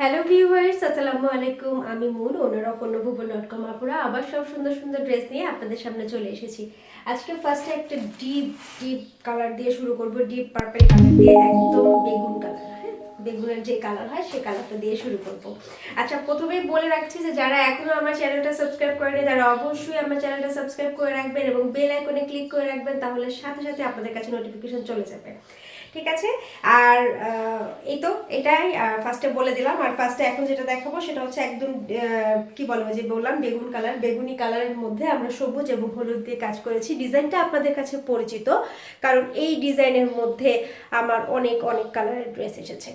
Hello viewers আসসালামু আলাইকুম। আমি মুন ওনার অপর্ণভুবন ডট কম আপুরা, আবার সব সুন্দর সুন্দর ড্রেস নিয়ে আপনাদের সামনে চলে এসেছি। আজকে ফার্স্টে একটা ডিপ ডিপ কালার দিয়ে শুরু করব। ডিপ পার্পল কালার দিয়ে, একদম বেগুন কালার হ্যাঁ? বেগুনের যে কালার হয় সেই কালারটা দিয়ে শুরু করব। আচ্ছা প্রথমেই বলে রাখছি যে যারা এখনও আমার চ্যানেলটা সাবস্ক্রাইব করেনি, তারা অবশ্যই আমার চ্যানেলটা সাবস্ক্রাইব করে রাখবেন এবং বেল আইকনে ক্লিক করে রাখবেন, তাহলে সাথে সাথে আপনাদের কাছে নোটিফিকেশন চলে যাবে। ঠিক আছে? আর এই তো, এটাই ফার্স্টে বলে দিলাম। আর ফার্স্টে এখন যেটা দেখাবো, সেটা হচ্ছে একদম কি বলব যে বললাম, বেগুন কালার। বেগুনি কালারের মধ্যে আমরা সবুজ এবং হলুদ দিয়ে কাজ করেছি। ডিজাইনটা আপনাদের কাছে পরিচিত, কারণ এই ডিজাইনের মধ্যে আমার অনেক অনেক কালারের ড্রেস এসেছে।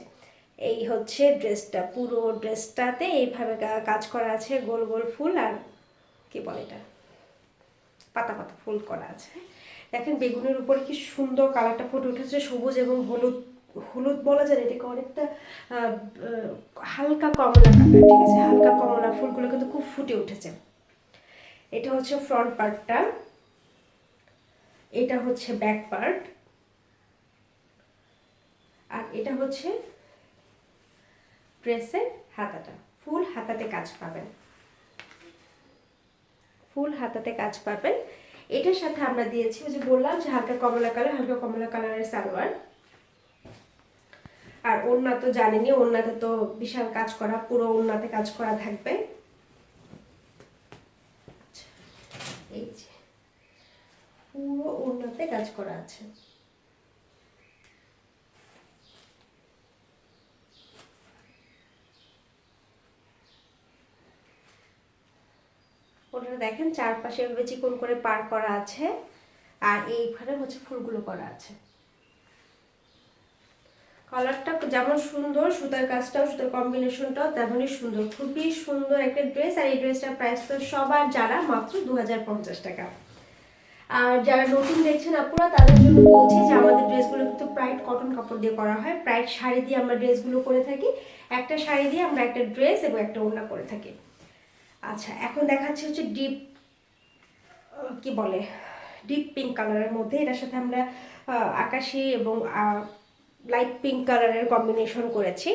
এই হচ্ছে ড্রেসটা, পুরো ড্রেসটাতে এইভাবে কাজ করা আছে, গোল গোল ফুল আর কি বলে এটা? পাতা পাতা ফুল করা আছে। দেখেন বেগুনের উপরে কি সুন্দর কালারটা ফুটে উঠেছে, সবুজ এবং হলুদ হলুদ বলা যায় এটাকে অনেকটা হালকা কমলা ঠিক আছে, হালকা কমলা ফুলগুলো কিন্তু খুব ফুটে উঠেছে। এটা হচ্ছে ফ্রন্ট পার্টটা এটা হচ্ছে ব্যাক পার্ট আর এটা হচ্ছে ড্রেসের হাতাটা, ফুল হাতাতে কাজ পাবেন। ফুল হাতাতে কাজ পাবেন। এটার সাথে আমরা দিয়েছি ওই যে বললাম যে হালকা কমলা কালার হালকা কমলা কালারের সালোয়ার। আর ওড়না তো জানেনি ওড়নাতে তো বিশাল কাজ করা পুরো ওড়নাতে কাজ করা থাকবে। আচ্ছা, এই যে পুরো ওড়নাতে কাজ করা আছে। ওটা দেখেন চারপাশে এভাবে চিকন করে পার করা আছে, আর এইখানে হচ্ছে ফুলগুলো করা আছে। কালারটা যেমন সুন্দর, সুতার কাজটাও, সুতার কম্বিনেশনটাও তেমনই সুন্দর। খুবই সুন্দর একটা ড্রেস আর এই ড্রেসটার প্রাইস তো সবার যারা মাত্র দু হাজার পঞ্চাশ টাকা। আর যারা নতুন দেখছেন আপুরা, তাদের জন্য বলছি যে আমাদের ড্রেসগুলো কিন্তু প্রাইড কটন কাপড় দিয়ে করা হয়। প্রাইড শাড়ি দিয়ে আমরা ড্রেসগুলো করে থাকি। একটা শাড়ি দিয়ে আমরা একটা ড্রেস এবং একটা ওড়না করে থাকি। আচ্ছা এখন দেখাচ্ছি হচ্ছে ডিপ কি বলে ডিপ পিঙ্ক কালারের মধ্যে। এটার সাথে আমরা আকাশি এবং লাইট পিঙ্ক কালারের কম্বিনেশন করেছি।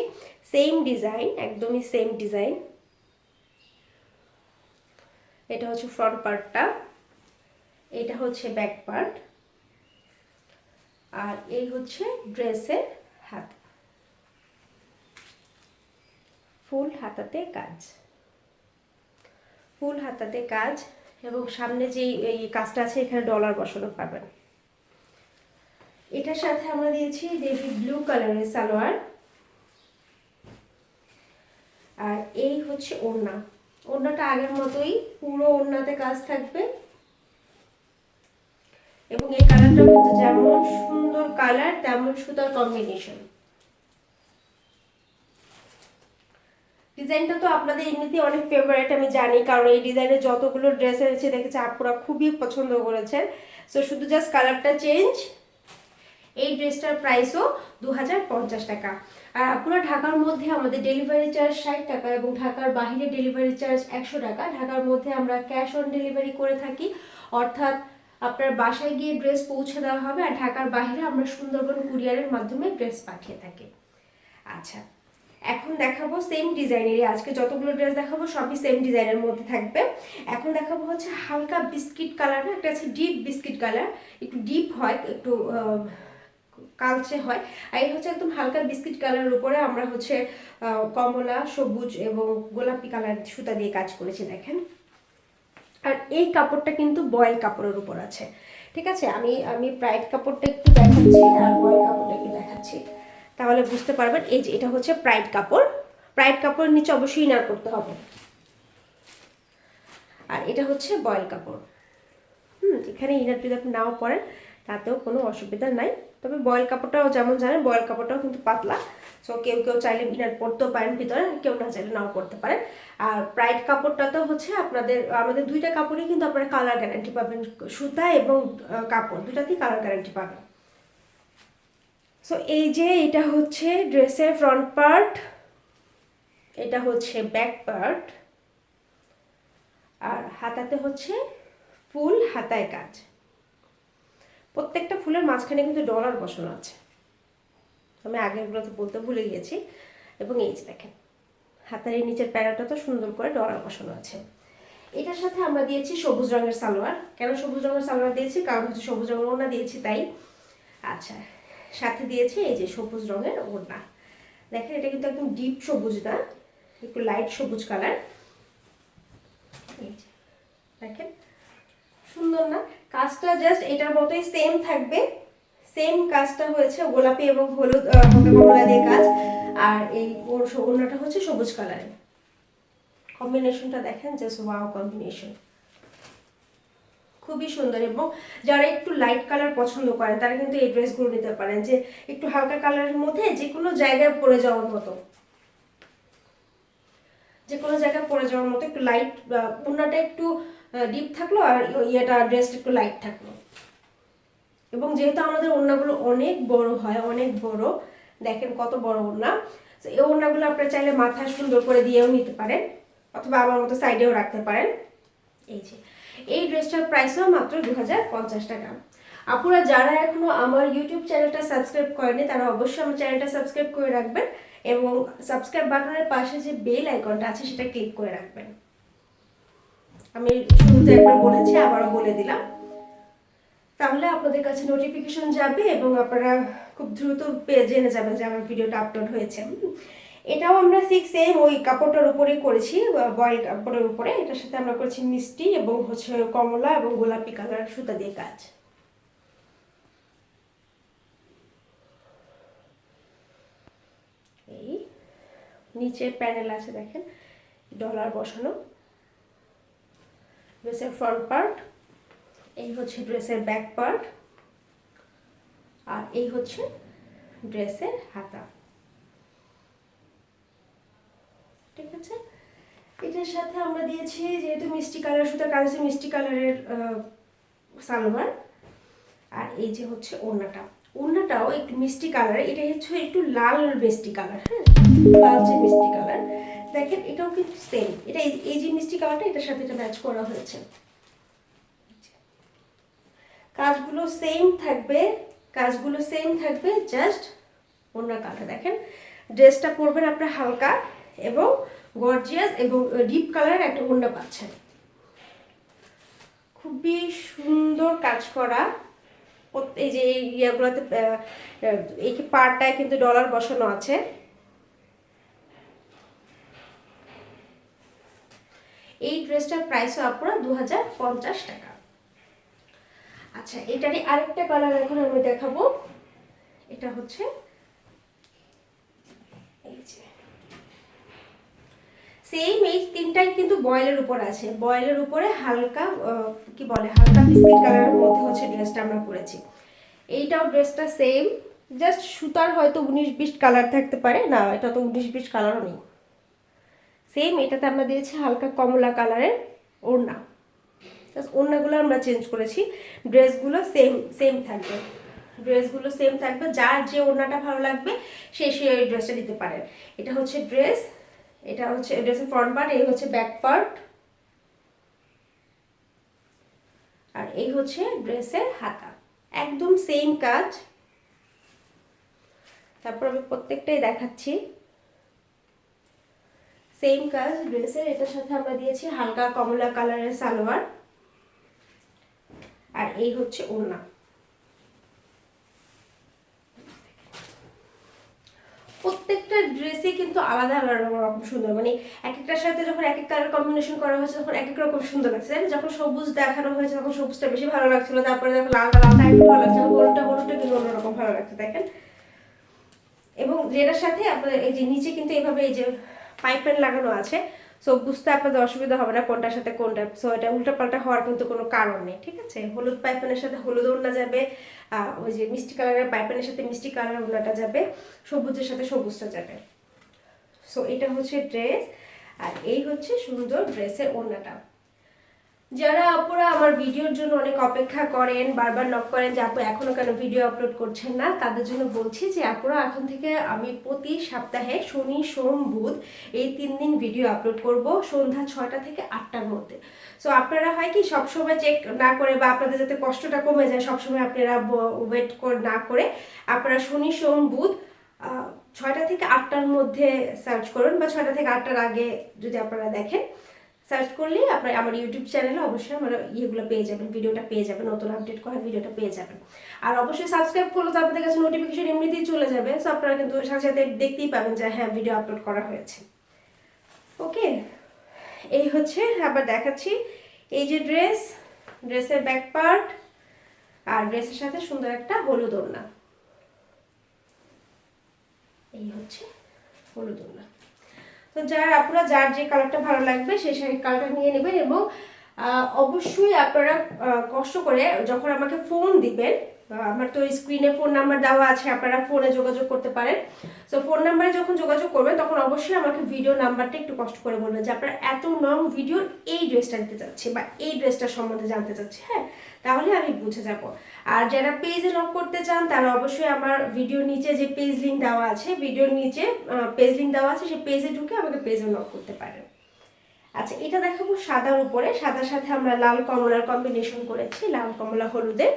সেম ডিজাইন একদমই সেম ডিজাইন এটা হচ্ছে ফ্রন্ট পার্টটা এটা হচ্ছে ব্যাক পার্ট আর এই হচ্ছে ড্রেসের হাত। ফুল হাতাতে কাজ। ফুল হাতাতে কাজ এবং সামনে যে এই কাজটা আছে, এখানে ডলার বসানো পাবেন। এটার সাথে আমরা দিয়েছি দেবী ব্লু কালারের সালোয়ার। আর এই হচ্ছে ওড়না। ওড়নাটা আগের মতোই পুরো ওড়নাতে কাজ থাকবে। এবং এই কালারটা কিন্তু যেমন সুন্দর কালার তেমন সুতার কম্বিনেশন ডিজাইনটা তো আপনাদের এমনিতেই অনেক ফেভারিট আমি জানি। কারণ এই ডিজাইনের যতগুলো ড্রেস এনেছে, দেখেছি আপুরা খুবই পছন্দ করেছেন। সো শুধু জাস্ট কালারটা চেঞ্জ এই ড্রেসটার প্রাইসও দু হাজার পঞ্চাশ টাকা। আর আপুরা ঢাকার মধ্যে আমাদের ডেলিভারি চার্জ ষাট টাকা এবং ঢাকার বাইরে ডেলিভারি চার্জ একশো টাকা। ঢাকার মধ্যে আমরা ক্যাশ অন ডেলিভারি করে থাকি। অর্থাৎ আপনার বাসায় গিয়ে ড্রেস পৌঁছে দেওয়া হবে। আর ঢাকার বাইরে আমরা সুন্দরবন কুরিয়ারের মাধ্যমে ড্রেস পাঠিয়ে থাকি। আচ্ছা। এখন দেখাবো সেম ডিজাইনেরই আজকে যতগুলো ড্রেস দেখাবো, সবই সেম ডিজাইনের মধ্যে থাকবে। এখন দেখাবো হচ্ছে হালকা বিস্কিট কালার না, একটা আছে ডিপ বিস্কিট কালার একটু ডিপ হয়, একটু কালচে হয়। আর এই হচ্ছে একদম হালকা বিস্কিট কালারের উপরে আমরা হচ্ছে কমলা, সবুজ এবং গোলাপি কালার সুতা দিয়ে কাজ করেছি, দেখেন। আর এই কাপড়টা কিন্তু বয়েল কাপড়ের উপর আছে। ঠিক আছে? আমি আমি প্রাইড কাপড়টা একটু দেখাচ্ছি, আর বয়েল কাপড়টা একটু দেখাচ্ছি। তাহলে বুঝতে পারবেন, এই যে এটা হচ্ছে প্রাইড কাপড়। প্রাইড কাপড়ের নিচে অবশ্যই ইনার করতে হবে। আর এটা হচ্ছে বয়েল কাপড়। হুম, এখানে ইনার যদি আপনি নাও পরেন, তাতেও কোনো অসুবিধা নাই। তবে বয়েল কাপড়টাও যেমন জানেন বয়েল কাপড়টাও কিন্তু পাতলা। সো কেউ কেউ চাইলে ইনার পরতেও পারেন ভিতরে, কেউ না চাইলে নাও পরতে পারেন। আর প্রাইড কাপড়টা তো হচ্ছে আপনাদের, আমাদের দুইটা কাপড়ই কিন্তু আপনারা কালার গ্যারান্টি পাবেন। সুতা এবং কাপড় দুটাতেই কালার গ্যারান্টি পাবেন। সো এই যে এটা হচ্ছে ড্রেসের ফ্রন্ট পার্ট এটা হচ্ছে ব্যাক পার্ট আর হাতাতে হচ্ছে ফুল হাতায় কাজ। প্রত্যেকটা ফুলের মাঝখানে কিন্তু ডলার বসানো আছে। আমি আগেরগুলোতে বলতে ভুলে গিয়েছি। এবং এই যে দেখেন, হাতার এই নিচের প্যারাটা তো সুন্দর করে ডলার বসানো আছে। এটার সাথে আমরা দিয়েছি সবুজ রঙের সালোয়ার। কেন সবুজ রঙের সালোয়ার দিয়েছি? কারণ হচ্ছে সবুজ রঙের ওড়না দিয়েছি তাই। আচ্ছা সাথে দিয়েছি এই যে সবুজ রঙের ওড়না। দেখেন, এটা কিন্তু একদম ডিপ সবুজ না, একটু লাইট সবুজ কালার দেখেন, সুন্দর না? কাজটা জাস্ট এটার মতোই সেম থাকবে। সেম কাজটা হয়েছে গোলাপি এবং হলুদ কমলা দিয়ে কাজ। আর এই ওড়নাটা হচ্ছে সবুজ কালারের কম্বিনেশনটা দেখেন জাস্ট ওয়াও কম্বিনেশন খুবই সুন্দর এবং যারা একটু লাইট কালার পছন্দ করেন, তারা কিন্তু এই ড্রেসগুলো নিতে পারেন। যে একটু হালকা কালারের মধ্যে যে কোনো জায়গায় পরে যাওয়ার মতো। যে কোনো জায়গায় পরে যাওয়ার মতো একটু লাইট ওড়নাটা একটু ডিপ থাকল আর ইয়েটা ড্রেসটা একটু লাইট থাকল। এবং যেহেতু আমাদের ওড়নাগুলো অনেক বড় হয়, অনেক বড়, দেখেন কত বড় ওড়না। তো এই ওড়নাগুলো আপনারা চাইলে মাথায় সুন্দর করে দিয়েও নিতে পারেন, অথবা আমার মতো সাইডেও রাখতে পারেন। এই যে এই ড্রেসটার প্রাইসও মাত্র দু টাকা। আপুরা যারা এখনও আমার ইউটিউব চ্যানেলটা সাবস্ক্রাইব করেনি, তারা অবশ্যই আমার চ্যানেলটা সাবস্ক্রাইব করে রাখবেন এবং সাবস্ক্রাইব বাটনের পাশে যে বেল আইকনটা আছে, সেটা ক্লিক করে রাখবেন। আমি শুরুতে একবার বলেছি, আবারও বলে দিলাম। তাহলে আপনাদের কাছে নোটিফিকেশন যাবে এবং আপনারা খুব দ্রুত পেয়ে জেনে যাবেন যে আমার ভিডিওটা আপলোড হয়েছে। এটাও আমরা সিক্স সেম ওই কাপড়টার উপরেই করেছি বয়েল কাপড়ের উপরে। এটার সাথে আমরা করেছি মিষ্টি এবং হচ্ছে কমলা এবং গোলাপি কালার সুতা দিয়ে কাজ। এই নিচে প্যানেল আছে দেখেন ডলার বসানো। ড্রেসের ফ্রন্ট পার্ট এই হচ্ছে ড্রেসের ব্যাক পার্ট আর এই হচ্ছে ড্রেসের হাতা ঠিক আছে এটার সাথে আমরা দিয়েছি যেহেতু মিষ্টি কালার সুতার কাজ মিষ্টি কালারের সালোয়ার। আর এই যে হচ্ছে ওড়নাটা। ওড়নাটাও একটু মিষ্টি কালার, এটা হচ্ছে একটু লাল মিষ্টি কালার হ্যাঁ? লাল যে মিষ্টি কালার। দেখেন, এটাও কিন্তু সেম এটা এই- যে মিষ্টি কালারটা, এটার সাথে এটা ম্যাচ করা হয়েছে। কাজগুলো সেম থাকবে, কাজগুলো সেম থাকবে জাস্ট অন্য কালার। দেখেন ড্রেসটা পরবেন আপনার হালকা এবং গর্জিয়াস এবং ডিপ কালারের একটা ওড়না পাচ্ছেন। খুবই সুন্দর কাজ করা। এই যে এই ইয়েগুলোতে এই পার্টটায় কিন্তু ডলার বসানো আছে। এই ড্রেসটার প্রাইসও আপনারা দু টাকা। আচ্ছা এটারই আরেকটা কালার এখন আমি দেখাবো। এটা হচ্ছে এই যে সেম এই তিনটাই কিন্তু বয়েলের উপর আছে। বয়েলের উপরে হালকা কি বলে, হালকা বিস্কিট কালারের মধ্যে হচ্ছে ড্রেসটা আমরা করেছি এইটাও ড্রেসটা সেম জাস্ট সুতার হয়তো উনিশ বিশ কালার থাকতে পারে, না, এটা তো উনিশ বিশ কালারও নেই। সেম এটাতে আমরা দিয়েছি হালকা কমলা কালারের ওড়না। জাস্ট ওড়নাগুলো আমরা চেঞ্জ করেছি। ড্রেসগুলো সেম সেম থাকবে। ড্রেসগুলো সেম থাকবে। যার যে ওড়নাটা ভালো লাগবে, সে সে ওই ড্রেসটা দিতে পারেন এটা হচ্ছে ড্রেস এটা হচ্ছে ড্রেসের ফ্রন্ট পার্ট এই হচ্ছে ব্যাক পার্ট আর এই হচ্ছে ড্রেসের হাতা। একদম সেম কাজ। তারপর আমি প্রত্যেকটাই দেখাচ্ছি। সেম কাজ ড্রেসের এটার সাথে আমরা দিয়েছি হালকা কমলা কালারের সালোয়ার। আর এই হচ্ছে ওড়না। প্রত্যেকটা ড্রেসে কিন্তু আলাদা আলাদা রকম সুন্দর। মানে এক একটার সাথে যখন এক এক কালার কম্বিনেশন করা হয়েছে, তখন এক এক রকম সুন্দর লাগছে। তাই যখন সবুজ দেখানো হয়েছে, তখন সবুজটা বেশি ভালো লাগছিল। তারপরে যখন লালটা লালটা একটু ভালো লাগছে হলুদটা হলুদটা কিন্তু অন্যরকম ভালো লাগছে, দেখেন। এবং যেটার সাথে আপনার এই যে নিচে কিন্তু এইভাবে এই যে পাইপ লাগানো আছে সো বুঝতে আপনাদের অসুবিধা হবে না কোনটার সাথে কোনটা। সো এটা উল্টাপাল্টা হওয়ার কিন্তু কোনো কারণ নেই, ঠিক আছে? হলুদ পাইপেনের সাথে হলুদ ওড়না যাবে ওই যে মিষ্টি কালারের পাইপেনের সাথে মিষ্টি কালারের ওড়নাটা যাবে, সবুজের সাথে সবুজটা যাবে। সো এটা হচ্ছে ড্রেস, আর এই হচ্ছে সুন্দর ড্রেসের ওড়নাটা। যারা আপুরা আমার ভিডিওর জন্য অনেক অপেক্ষা করেন, বারবার নক করেন যে আপু এখনও কেন ভিডিও আপলোড করছেন না, তাদের জন্য বলছি যে আপুরা এখন থেকে আমি প্রতি সপ্তাহে শনি, সোম, বুধ এই তিন দিন ভিডিও আপলোড করব সন্ধ্যা ছয়টা থেকে আটটার মধ্যে। সো আপনারা হয় কি সবসময় চেক না করে বা আপনাদের যাতে কষ্টটা কমে যায়, সবসময় আপনারা ওয়েট না করে আপনারা শনি, সোম, বুধ ছয়টা থেকে আটটার মধ্যে সার্চ করুন বা ছয়টা থেকে আটটার আগে যদি আপনারা দেখেন। সার্চ করলেই আপনার আমার ইউটিউব চ্যানেলে অবশ্যই আমার ইয়েগুলো পেয়ে যাবেন, ভিডিওটা পেয়ে যাবেন, নতুন আপডেট করা ভিডিওটা পেয়ে যাবেন। আর অবশ্যই সাবস্ক্রাইব করলে তো আপনাদের কাছে নোটিফিকেশন এমনিতেই চলে যাবে সো আপনারা কিন্তু সাথে সাথে দেখতেই পাবেন যে হ্যাঁ ভিডিও আপলোড করা হয়েছে। ওকে এই হচ্ছে, আবার দেখাচ্ছি। এই যে ড্রেস ড্রেসের ব্যাক পার্ট আর ড্রেসের সাথে সুন্দর একটা হলুদ ওড়না। এই হচ্ছে হলুদ ওড়না। তো যার আপনারা যার যে কালারটা ভালো লাগবে সেই সেই কালারটা নিয়ে নেবেন এবং অবশ্যই আপনারা কষ্ট করে যখন আমাকে ফোন দিবেন আমার তো স্ক্রিনে ফোন নাম্বার দেওয়া আছে, আপনারা ফোনে যোগাযোগ করতে পারেন। সো ফোন নাম্বারে যখন যোগাযোগ করবেন, তখন অবশ্যই আমাকে ভিডিও নাম্বারটা একটু কষ্ট করে বলবেন যে, আপনারা এত নং ভিডিওর এই ড্রেসটা নিতে চাচ্ছে বা এই ড্রেসটা সম্বন্ধে জানতে চাচ্ছে। হ্যাঁ তাহলে আমি বুঝে যাব। আর যারা পেজে লক করতে চান, তারা অবশ্যই আমার ভিডিওর নিচে যে পেজ লিঙ্ক দেওয়া আছে ভিডিওর নিচে পেজ লিঙ্ক দেওয়া আছে, সেই পেজে ঢুকে আমাকে পেজে লক করতে পারেন। আচ্ছা এটা দেখাবো সাদার উপরে। সাদার সাথে আমরা লাল কমলার কম্বিনেশন করেছি, লাল, কমলা হলুদে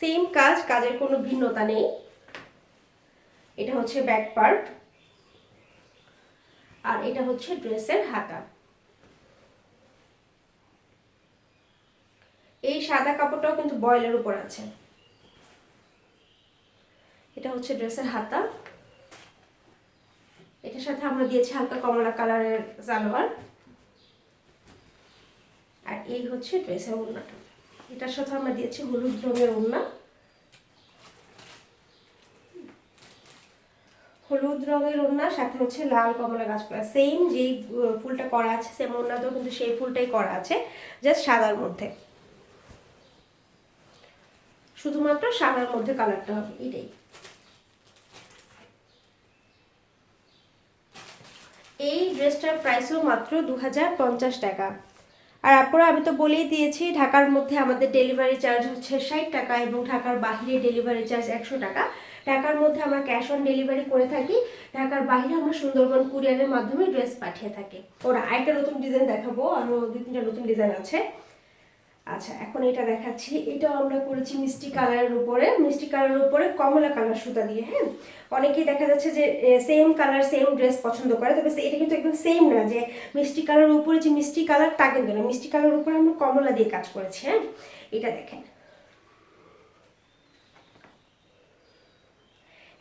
সেম কাজ, কাজের কোনো ভিন্নতা নেই। এটা হচ্ছে ব্যাক পার্ট আর এটা হচ্ছে ড্রেসের হাতা। এই সাদা কাপড়টাও কিন্তু বয়েলের উপর আছে। এটা হচ্ছে ড্রেসের হাতা। এটার সাথে আমরা দিয়েছি হালকা কমলা কালারের সালোয়ার। আর এই হচ্ছে ড্রেসের ওড়নাটা। এটার সাথে আমরা দিয়েছি হলুদ রঙের ওড়না। হলুদ রঙের ওড়না, সাথে হচ্ছে লাল কমলা গাছ করা। সেম যেই ফুলটা করা আছে সেম ওড়নাতেও কিন্তু সেই ফুলটাই করা আছে জাস্ট সাদার মধ্যে। শুধুমাত্র সাদার মধ্যে কালারটা হবে, এটাই। এই ড্রেসটার প্রাইসও মাত্র দু হাজার পঞ্চাশ টাকা। আর আপনারা আমি তো বলেই দিয়েছি, ঢাকার মধ্যে আমাদের ডেলিভারি চার্জ হচ্ছে ষাট টাকা এবং ঢাকার বাহিরে ডেলিভারি চার্জ একশো টাকা। ঢাকার মধ্যে আমরা ক্যাশ অন ডেলিভারি করে থাকি। ঢাকার বাইরে আমরা সুন্দরবন কুরিয়ারের মাধ্যমে ড্রেস পাঠিয়ে থাকি। ওরা আরেকটা নতুন ডিজাইন দেখাবো আরও দু তিনটা নতুন ডিজাইন আছে। আচ্ছা এখন এটা দেখাচ্ছি। এটাও আমরা করেছি মিষ্টি কালারের উপরে। মিষ্টি কালারের উপরে কমলা কালার সুতা দিয়ে হ্যাঁ? অনেকেই দেখা যাচ্ছে যে সেম কালার সেম ড্রেস পছন্দ করে, তবে এটা কিন্তু একদম সেম না যে, মিষ্টি কালারের উপরে যে মিষ্টি কালার, তা কিন্তু না। মিষ্টি কালারের উপরে আমরা কমলা দিয়ে কাজ করেছি হ্যাঁ? এটা দেখেন।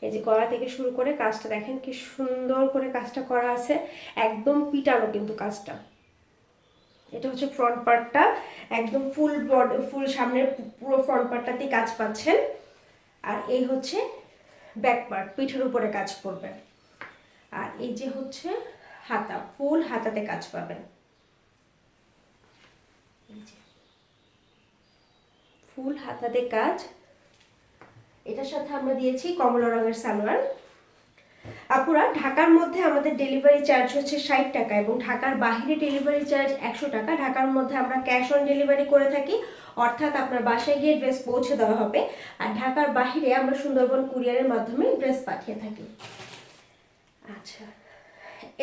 এই যে গলা থেকে শুরু করে কাজটা দেখেন কি সুন্দর করে কাজটা করা আছে। একদম পিটানো কিন্তু কাজটা। এটা হচ্ছে ফ্রন্ট পার্টটা একদম ফুল বড ফুল সামনের পুরো ফ্রন্ট পার্টটাতেই কাজ পাচ্ছেন। আর এই হচ্ছে ব্যাক পার্ট পিঠের উপরে কাজ করবে। আর এই যে হচ্ছে হাতা ফুল হাতাতে কাজ পাবেন। ফুল হাতাতে কাজ। এটার সাথে আমরা দিয়েছি কমলা রঙের সালোয়ার। আপুরা, ঢাকার মধ্যে আমাদের ডেলিভারি চার্জ হচ্ছে ষাট টাকা এবং ঢাকার বাহিরে ডেলিভারি চার্জ একশো টাকা। ঢাকার মধ্যে আমরা ক্যাশ অন ডেলিভারি করে থাকি, অর্থাৎ আপনার বাসায় গিয়ে ড্রেস পৌঁছে দেওয়া হবে। আর ঢাকার বাহিরে আমরা সুন্দরবন কুরিয়ারের মাধ্যমে ড্রেস পাঠিয়ে থাকি। আচ্ছা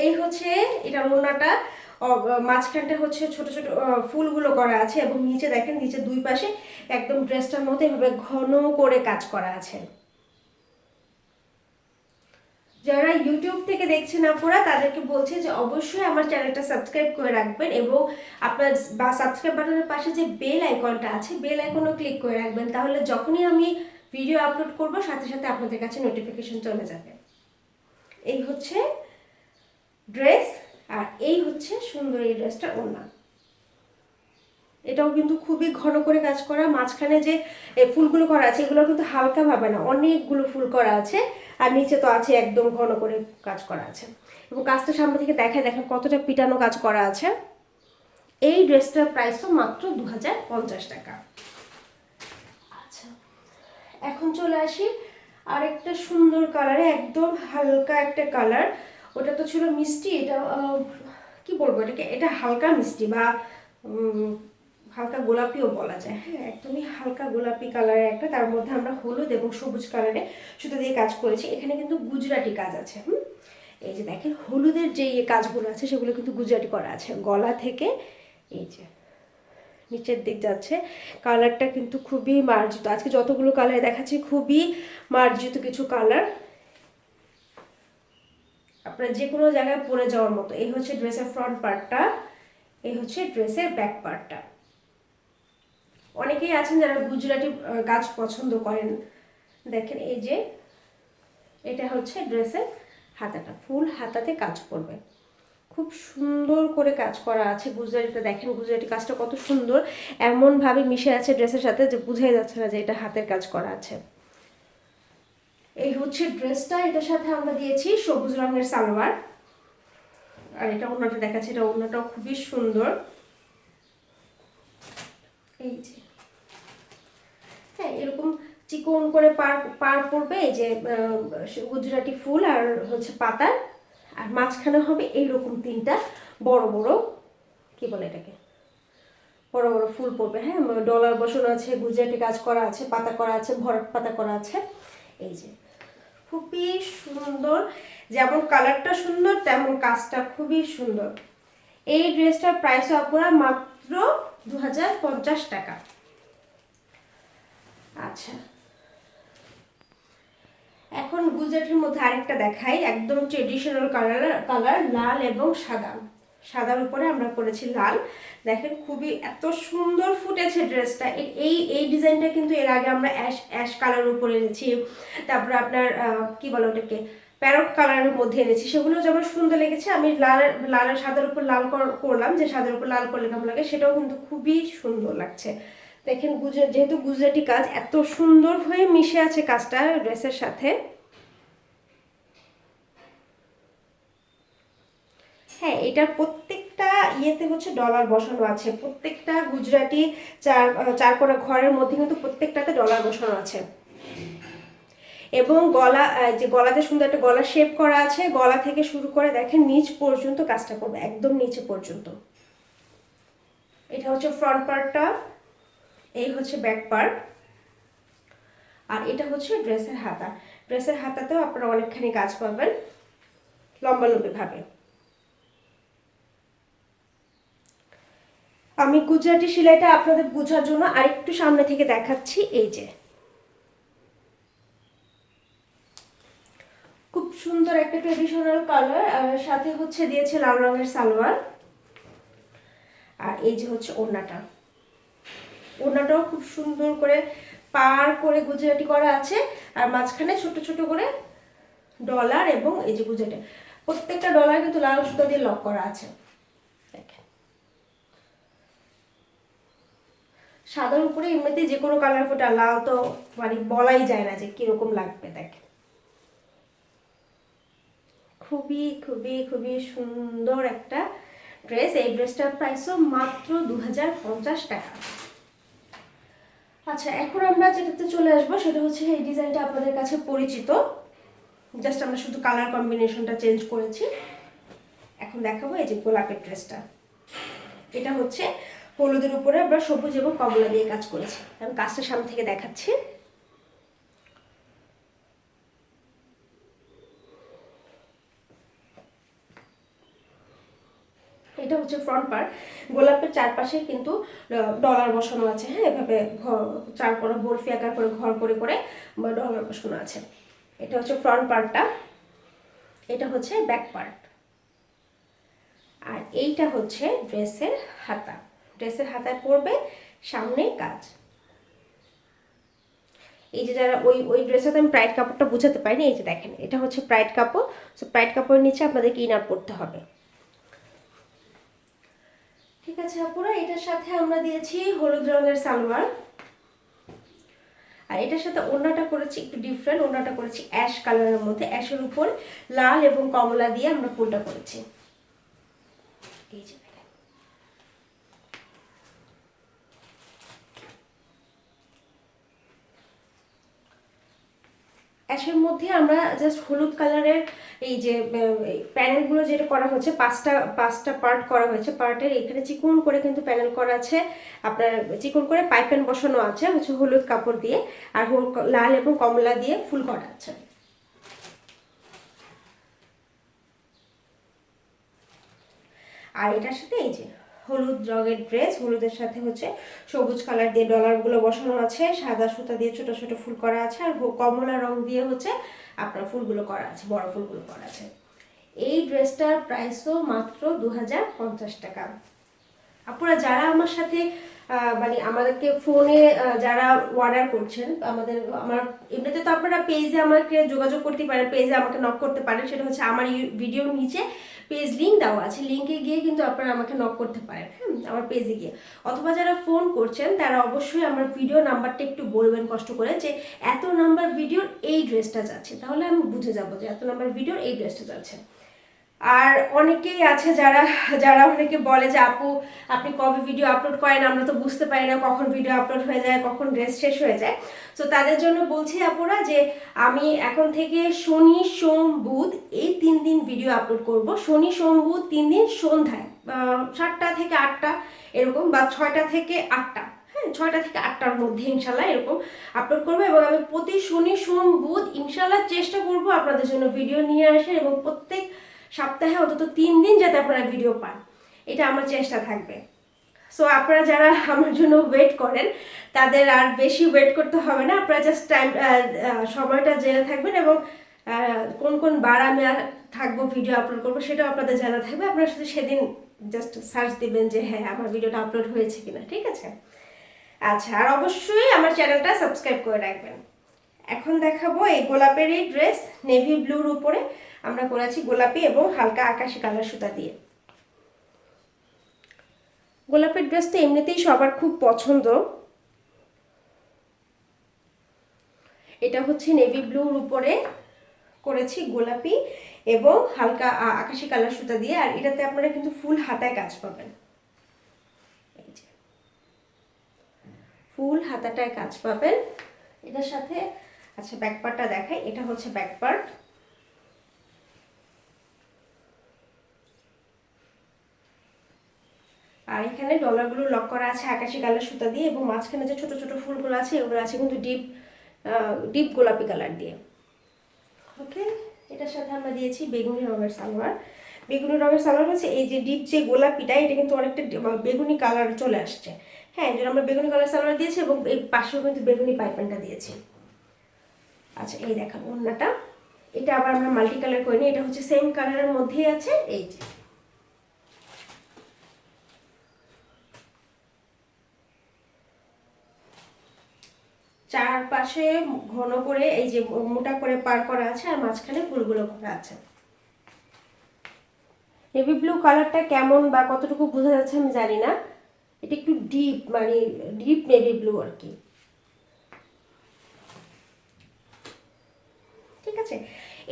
এই হচ্ছে এটা মোনাটা মাঝখানটা হচ্ছে ছোট ছোট ফুলগুলো করা আছে এবং নিচে দেখেন নিচে দুই পাশে একদম ড্রেসটার মধ্যে এভাবে ঘন করে কাজ করা আছে। যারা ইউটিউব থেকে দেখছেন আপনারা তাদেরকে বলছে যে অবশ্যই আমার চ্যানেলটা সাবস্ক্রাইব করে রাখবেন এবং আপনার বা সাবস্ক্রাইব বাটনের পাশে যে বেল আইকনটা আছে, বেল আইকনও ক্লিক করে রাখবেন। তাহলে যখনই আমি ভিডিও আপলোড করব, সাথে সাথে আপনাদের কাছে নোটিফিকেশন চলে যাবে। এই হচ্ছে ড্রেস আর এই হচ্ছে সুন্দর এই ড্রেসটা ওড়না। এটাও কিন্তু খুবই ঘন করে কাজ করা। মাঝখানে যে ফুলগুলো করা আছে, এগুলো কিন্তু হালকা ভাবে না, অনেকগুলো ফুল করা আছে আর নিচে তো আছে একদম ঘন করে কাজ করা আছে। এবং কাজটা সামনে থেকে দেখায় দেখেন কতটা পিটানো কাজ করা আছে। এই ড্রেসটার প্রাইসও মাত্র দু হাজার পঞ্চাশ টাকা। আচ্ছা এখন চলে আসি আরেকটা সুন্দর কালারে একদম হালকা একটা কালার ওটা তো ছিল মিষ্টি, এটা কি বলব এটাকে? এটা হালকা মিষ্টি বা হালকা গোলাপিও বলা যায়। হ্যাঁ একদমই হালকা গোলাপি কালারের একটা, তার মধ্যে আমরা হলুদ এবং সবুজ কালারে সুতো দিয়ে কাজ করেছি। এখানে কিন্তু গুজরাটি কাজ আছে, হুম? এই যে দেখেন, হলুদের যে ইয়ে কাজগুলো আছে, সেগুলো কিন্তু গুজরাটি করা আছে। গলা থেকে এই যে নিচের দিক যাচ্ছে কালারটা কিন্তু খুবই মার্জিত। আজকে যতগুলো কালার দেখাচ্ছি, খুবই মার্জিত কিছু কালার আপনার যে কোনো জায়গায় পরে যাওয়ার মতো। এই হচ্ছে ড্রেসের ফ্রন্ট পার্টটা এই হচ্ছে ড্রেসের ব্যাক পার্টটা অনেকেই আছেন যারা গুজরাটি কাজ পছন্দ করেন। দেখেন এই যে, এটা হচ্ছে ড্রেসের হাতাটা, ফুল হাতাতে কাজ করবে। খুব সুন্দর করে কাজ করা আছে গুজরাটিটা। দেখেন গুজরাটি কাজটা কত সুন্দর। এমনভাবে মিশে আছে ড্রেসের সাথে যে বোঝাই যাচ্ছে না যে এটা হাতের কাজ করা আছে। এই হচ্ছে ড্রেসটা, এটার সাথে আমরা দিয়েছি সবুজ রঙের সালোয়ার। আর এটা ওনাটা দেখাচ্ছে, এটা ওনাটাও খুবই সুন্দর। এই যে এরকম চিকন করে পার পড়বে এই যে গুজরাটি ফুল আর হচ্ছে পাতার। আর মাঝখানে হবে এইরকম তিনটা বড় বড়, কি বলে এটাকে? বড় বড় ফুল পড়বে হ্যাঁ? ডলার বসানো আছে, গুজরাটি কাজ করা আছে, পাতা করা আছে, ভরাট পাতা করা আছে। এই যে, খুবই সুন্দর। যেমন কালারটা সুন্দর, তেমন কাজটা খুবই সুন্দর। এই ড্রেসটার প্রাইসও আপনারা মাত্র দু হাজার পঞ্চাশ টাকা। আচ্ছা। এখন গুজরাটের মধ্যে আরেকটা দেখাই, একদম ট্রেডিশনাল কালার কালার লাল এবং সাদা। সাদার উপরে আমরা করেছি লাল। দেখেন খুবই এত সুন্দর ফুটেছে ড্রেসটা। এই এই ডিজাইনটা কিন্তু এর আগে আমরা অ্যাশ অ্যাশ কালার উপরে এনেছি। তারপরে আপনার কি বলে ওটাকে? প্যারট কালারের মধ্যে এনেছি। সেগুলো যেমন সুন্দর লেগেছে, আমি লাল লাল সাদার উপর লাল কর- করলাম। যে সাদার উপর লাল করলে কেমন লাগে, সেটাও কিন্তু খুবই সুন্দর লাগছে। দেখেন গুজরাট যেহেতু গুজরাটি কাজ, এত সুন্দর হয়ে মিশে আছে কাজটা ড্রেসের সাথে। হ্যাঁ এটার প্রত্যেকটা ইয়েতে হচ্ছে ডলার বসানো আছে। প্রত্যেকটা গুজরাটি চার চার কোনা ঘরের মধ্যে কিন্তু প্রত্যেকটাতে ডলার বসানো আছে। এবং গলা যে গলাতে সুন্দর একটা গলা শেপ করা আছে, গলা থেকে শুরু করে দেখেন নিচ পর্যন্ত কাজটা করবে, একদম নিচে পর্যন্ত। এটা হচ্ছে ফ্রন্ট পার্টটা এই হচ্ছে ব্যাক পার্ট আর এটা হচ্ছে ড্রেসের হাতা। ড্রেসের হাতাতেও আপনারা অনেকখানি কাজ পাবেন লম্বা লম্বি ভাবে। আমি গুজরাটি সেলাইটা আপনাদের বোঝার জন্য আরেকটু সামনে থেকে দেখাচ্ছি, এই যে। খুব সুন্দর একটা ট্রেডিশনাল কালার আর সাথে হচ্ছে দিয়েছে লাল রঙের সালোয়ার। আর এই যে হচ্ছে ওড়নাটা। ওড়নাটাও খুব সুন্দর করে পার করে গুজরাটি করা আছে, আর মাঝখানে ছোট ছোট করে ডলার এবং এই যে গুজরাটি, প্রত্যেকটা ডলার কিন্তু লাল সুতা দিয়ে লক করা আছে। সাদার উপরে এমনিতেই যে কোনো কালার ফোটা, লাল তো মানে বলাই যায় না যে কীরকম লাগবে, দেখেন। খুবই খুবই খুবই সুন্দর একটা ড্রেস এই ড্রেসটার প্রাইসও মাত্র দু হাজার পঞ্চাশ টাকা। আচ্ছা এখন আমরা যেটাতে চলে আসব সেটা হচ্ছে এই ডিজাইনটা আপনাদের কাছে পরিচিত। জাস্ট আমরা শুধু কালার কম্বিনেশনটা চেঞ্জ করেছি। এখন দেখাবো এই যে গোলাপের ড্রেসটা। এটা হচ্ছে হলুদের উপরে আমরা সবুজ এবং কমলা দিয়ে কাজ করেছি। আমি কাজটা সামনে থেকে দেখাচ্ছি। এটা হচ্ছে ফ্রন্ট পার্ট গোলাপের চারপাশে কিন্তু ডলার বসানো আছে হ্যাঁ? এভাবে ঘর, চার করে বরফি আকার করে, ঘর করে করে ডলার বসানো আছে। এটা হচ্ছে ফ্রন্ট পার্টটা এটা হচ্ছে ব্যাক পার্ট আর এইটা হচ্ছে ড্রেসের হাতা। ড্রেসের হাতায় পড়বে সামনে কাজ। এই যে যারা ওই ওই ড্রেসের আমি প্রাইড কাপড়টা বুঝাতে পারিনি, এই যে দেখেন, এটা হচ্ছে প্রাইড কাপড়। সো প্রাইড কাপড়ের নিচে আপনাদেরকে ইনার পড়তে হবে। ঠিক আছে আপুরা, এটার সাথে আমরা দিয়েছি হলুদ রঙের সালোয়ার। আর এটার সাথে ওড়নাটা করেছি একটু ডিফারেন্ট ওড়নাটা করেছি অ্যাশ কালারের মধ্যে অ্যাশের উপর লাল এবং কমলা দিয়ে আমরা ফুলটা করেছি। এই যে। অ্যাশের মধ্যে আমরা জাস্ট হলুদ কালারের এই যে প্যানেলগুলো যেটা করা হচ্ছে পাঁচটা পাঁচটা পার্ট করা হয়েছে। পার্টের এখানে চিকন করে কিন্তু প্যানেল করা আছে। আপনার চিকন করে পাইপেন বসানো আছে, হচ্ছে হলুদ কাপড় দিয়ে, আর লাল এবং কমলা দিয়ে ফুল করা আছে আর এটার সাথে এই যে হলুদ রঙের ড্রেস, হলুদের সাথে হচ্ছে সবুজ কালার দিয়ে ডলারগুলো বসানো আছে, সাদা সুতা দিয়ে ছোট ছোট ফুল করা আছে, আর কমলা রং দিয়ে হচ্ছে আপনার ফুলগুলো করা আছে, বড় ফুলগুলো করা আছে। এই ড্রেসটার প্রাইসও মাত্র দু হাজার পঞ্চাশ টাকা। আপনারা যারা আমার সাথে মানে আমাদেরকে ফোনে যারা অর্ডার করছেন, আমাদের, আমার, এমনিতে তো আপনারা পেজে আমাকে যোগাযোগ করতে পারেন পেজে আমাকে নক করতে পারেন, সেটা হচ্ছে আমার ভিডিওর নিচে পেজ লিঙ্ক দেওয়া আছে লিঙ্কে গিয়ে কিন্তু আপনারা আমাকে নক করতে পারেন হ্যাঁ আমার পেজে গিয়ে। অথবা যারা ফোন করছেন, তারা অবশ্যই আমার ভিডিও নাম্বারটা একটু বলবেন কষ্ট করে যে, এত নাম্বার ভিডিওর এই ড্রেসটা যাচ্ছে। তাহলে আমি বুঝে যাব যে এত নাম্বার ভিডিওর এই ড্রেসটা যাচ্ছে। আর অনেকেই আছে যারা যারা অনেকে বলে যে, আপু, আপনি কবে ভিডিও আপলোড করেন? আমরা তো বুঝতে পারি না কখন ভিডিও আপলোড হয়ে যায়, কখন ড্রেস শেষ হয়ে যায়। তো তাদের জন্য বলছি আপুরা যে, আমি এখন থেকে শনি, সোম, বুধ এই তিন দিন ভিডিও আপলোড করব। শনি, সোম, বুধ তিন দিন সন্ধ্যায় সাতটা থেকে আটটা এরকম বা ছয়টা থেকে আটটা হ্যাঁ ছয়টা থেকে আটটার মধ্যে ইনশাল্লাহ এরকম আপলোড করব এবং আমি প্রতি শনি, সোম, বুধ ইনশাল্লাহ চেষ্টা করব আপনাদের জন্য ভিডিও নিয়ে আসে এবং প্রত্যেক সপ্তাহে অন্তত তিন দিন যাতে আপনারা ভিডিও পান। এটা আমার চেষ্টা থাকবে। সো আপনারা যারা আমার জন্য ওয়েট করেন, তাদের আর বেশি ওয়েট করতে হবে না। আপনারা জাস্ট টাইম সময়টা জেনে থাকবেন এবং কোন কোন বার আমি আর থাকব ভিডিও আপলোড করব, সেটাও আপনাদের জানা থাকবে। আপনারা শুধু সেদিন জাস্ট সার্চ দিবেন যে হ্যাঁ আমার ভিডিওটা আপলোড হয়েছে কিনা, ঠিক আছে? আচ্ছা আর অবশ্যই আমার চ্যানেলটা সাবস্ক্রাইব করে রাখবেন। এখন দেখাবো এই গোলাপের এই ড্রেস নেভি ব্লুর উপরে। আমরা করেছি গোলাপি এবং হালকা আকাশি কালার সুতা দিয়ে। গোলাপের ড্রেস তো এমনিতেই সবার খুব পছন্দ। এটা হচ্ছে নেভি ব্লুর উপরে করেছি গোলাপি এবং হালকা আকাশি কালার সুতা দিয়ে। আর এটাতে আপনারা কিন্তু ফুল হাতায় কাজ পাবেন। ফুল হাতাটায় কাজ পাবেন। এটার সাথে আচ্ছা ব্যাক পার্টটা দেখাই। এটা হচ্ছে ব্যাক পার্ট আর এখানে ডলারগুলো লক করা আছে আকাশি কালার সুতা দিয়ে এবং মাঝখানে যে ছোট ছোট ফুলগুলো আছে, এগুলো আছে কিন্তু ডিপ ডিপ গোলাপি কালার দিয়ে। ওকে এটার সাথে আমরা দিয়েছি বেগুনি রঙের সালোয়ার। বেগুনি রঙের সালোয়ার হচ্ছে এই যে ডিপ যে গোলাপিটা, এটা কিন্তু অনেকটা বেগুনি কালার চলে আসছে। হ্যাঁ জন্য আমরা বেগুনি কালার সালোয়ার দিয়েছি এবং এই পাশেও কিন্তু বেগুনি পাইপেনটা দিয়েছি। আচ্ছা এই দেখাবো অন্যটা এটা আবার আমরা মাল্টি কালার করিনি এটা হচ্ছে সেম কালারের মধ্যেই আছে, এই যে। চারপাশে ঘন করে, এই যে মোটা করে পার করা আছে, আর মাঝখানে ফুলগুলো করা আছে। নেভি ব্লু কালারটা কেমন বা কতটুকু বোঝা যাচ্ছে আমি জানি না। এটা একটু ডিপ মানে ডিপ নেভি ব্লু আর কি। আছে?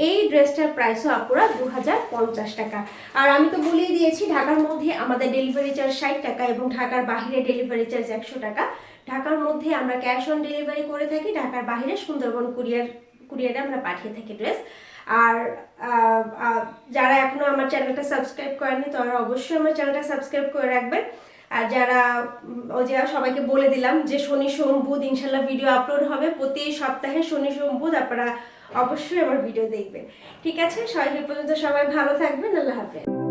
এই ড্রেসটার প্রাইসও আপুরা দু হাজার টাকা। আর আমি তো বলেই দিয়েছি, ঢাকার মধ্যে আমাদের ডেলিভারি চার্জ ষাট টাকা এবং ঢাকার বাইরে ডেলিভারি চার্জ একশো টাকা। ঢাকার মধ্যে আমরা ক্যাশ অন ডেলিভারি করে থাকি, ঢাকার বাইরে সুন্দরবন কুরিয়ার কুরিয়ারে আমরা পাঠিয়ে থাকি ড্রেস আর যারা এখনও আমার চ্যানেলটা সাবস্ক্রাইব করেনি তারা অবশ্যই আমার চ্যানেলটা সাবস্ক্রাইব করে রাখবেন। আর যারা ওই যে সবাইকে বলে দিলাম যে শনি, সোম, বুধ, ইনশাল্লাহ ভিডিও আপলোড হবে। প্রতি সপ্তাহে শনি, সোম, বুধ আপনারা অবশ্যই আমার ভিডিও দেখবেন। ঠিক আছে? সবাই পর্যন্ত সবাই ভালো থাকবেন আল্লাহ হাফেজ।